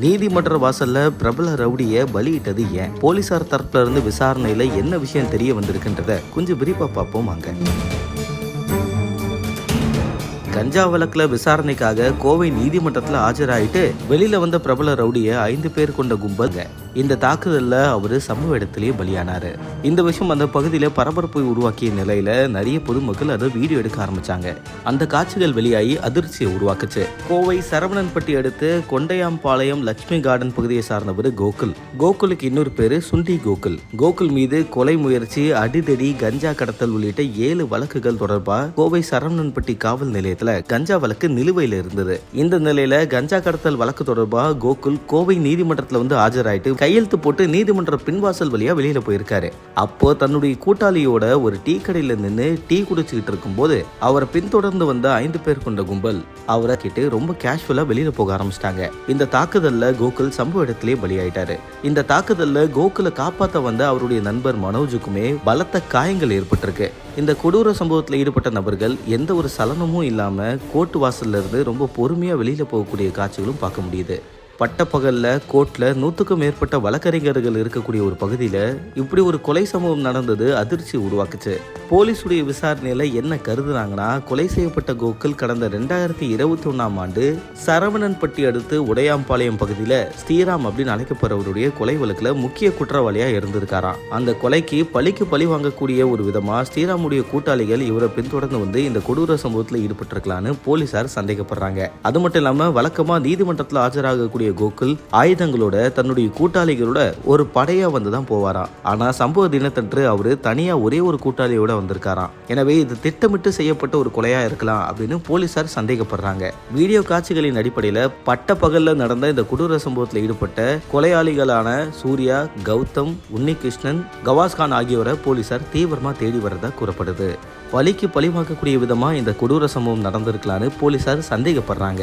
நீதிமன்ற வாசல்ல பிரபல ரவுடிய பலியிட்டது ஏன்? போலீசார் தரப்புல இருந்து விசாரணையில என்ன விஷயம் தெரிய வந்திருக்குன்றத கொஞ்சம் விரிவா பார்ப்போம் அங்க கஞ்சா வழக்கில் விசாரணைக்காக கோவை நீதிமன்றத்தில் ஆஜராயிட்டு வெளியில வந்த பிரபல ரவுடிய ஐந்து பேர் கொண்ட கும்பல்ங்க இந்த தாக்குதலில் அவர் சம்பவ இடத்திலேயே பலியானாரு. இந்த விஷயம் அந்த பகுதியில் பரபரப்பை உருவாக்கிய நிலையில் நிறைய பொதுமக்கள் அதை வீடியோ எடுக்க ஆரம்பிச்சாங்க. அந்த காட்சிகள் வெளியாகி அதிர்ச்சியை உருவாக்குச்சு. கோவை சரவணன்பட்டி அடுத்து கொண்டையாம்பாளையம் லட்சுமி கார்டன் பகுதியை சார்ந்தவர் கோகுல். கோகுலுக்கு இன்னொரு பேரு சுண்டி கோகுல். கோகுல் மீது கொலை முயற்சி அடிதடி கஞ்சா கடத்தல் உள்ளிட்ட ஏழு வழக்குகள் தொடர்பாக கோவை சரவணன்பட்டி காவல் நிலையத்தில் கஞ்சா வழக்கு நிலுவையில் இருந்தது. இந்த நிலையில கஞ்சா கடத்தல் வழக்கு தொடர்பாக கோகுல் கோவை நீதிமன்றத்தில் வந்து ஆஜராயிட்டு கையெழுத்து போட்டு நீதிமன்ற பின்வாசல் வழியா வெளியில போயிருக்காரு. அப்போ தன்னுடைய கூட்டாளியோட ஒரு டீ கடையில நின்று டீ குடிச்சுக்கிட்டு இருக்கும்போது அவரை பின்தொடர்ந்து வந்த ஐந்து பேர் கொண்ட கும்பல் அவரை கிட்ட ரொம்ப கேஷுவலா வெளியில போக ஆரம்பிச்சிட்டாங்க. இந்த தாக்குதல்ல கோகுல் சம்பவ இடத்திலே பலியாயிட்டாரு. இந்த தாக்குதல்ல கோகுலை காப்பாத்த வந்த அவருடைய நண்பர் மனோஜுக்குமே பலத்த காயங்கள் ஏற்பட்டிருக்கு. இந்த கொடூர சம்பவத்தில் ஈடுபட்ட நபர்கள் எந்த ஒரு சலனமும் இல்லாம கோர்ட் வாசல்ல இருந்து ரொம்ப பொறுமையா வெளியில போகக்கூடிய காட்சிகளும் பார்க்க முடியுது. பட்டப்பகலில் கோர்ட்டில் நூற்றுக்கும் மேற்பட்ட வழக்கறிஞர்கள் இருக்கக்கூடிய ஒரு பகுதியில் இப்படி ஒரு கொலை சம்பவம் நடந்தது அதிர்ச்சி உருவாக்குச்சு. போலீஸுடைய விசாரணையில் என்ன கருதுனாங்கன்னா கொலை செய்யப்பட்ட கோகுல் கடந்த ரெண்டாயிரத்தி இருபத்தி ஒன்றாம் ஆண்டு சரவணன்பட்டி அடுத்து உடையாம்பாளையம் பகுதியில் ஸ்ரீராம் அப்படின்னு அழைக்கப்படுறவருடைய கொலை வழக்கில் முக்கிய குற்றவாளியாக இருந்திருக்காராம். அந்த கொலைக்கு பழிக்கு பழி வாங்கக்கூடிய ஒரு விதமாக ஸ்ரீராமுடைய கூட்டாளிகள் இவரை பின்தொடர்ந்து வந்து இந்த கொடூர சம்பவத்தில் ஈடுபட்டிருக்கலான்னு போலீசார் சந்தேகப்படுறாங்க. அது மட்டும் இல்லாமல் வழக்கமாக நீதிமன்றத்தில் ஆஜராகக்கூடிய கோகுல் ஆயுதங்களோட தன்னுடைய கூட்டாளிகளோட ஒரு படையா வந்து தான் போவாராம். ஆனா சம்பவ தினத்தன்று அவரு தனியா ஒரே ஒரு கூட்டாளியோட வந்திருக்காராம். எனவே இது திட்டமிட்டு செய்யப்பட்ட ஒரு கொலையா இருக்கலாம் அப்படின்னு போலீசார் சந்தேகப்படுறாங்க. வீடியோ காட்சிகளின் அடிப்படையில பட்ட பகல்ல நடந்த இந்த கொடூர சம்பவத்தில் ஈடுபட்ட கொலையாளிகளான சூர்யா கௌதம் உன்னிகிருஷ்ணன் கவாஸ்கான் ஆகியோரை போலீசார் தீவிரமா தேடி வரதா கூறப்படுது. பலிக்கு பழிவாக்கக்கூடிய விதமா இந்த கொடூர சம்பவம் நடந்திருக்கலான்னு போலீசார் சந்தேகப்படுறாங்க.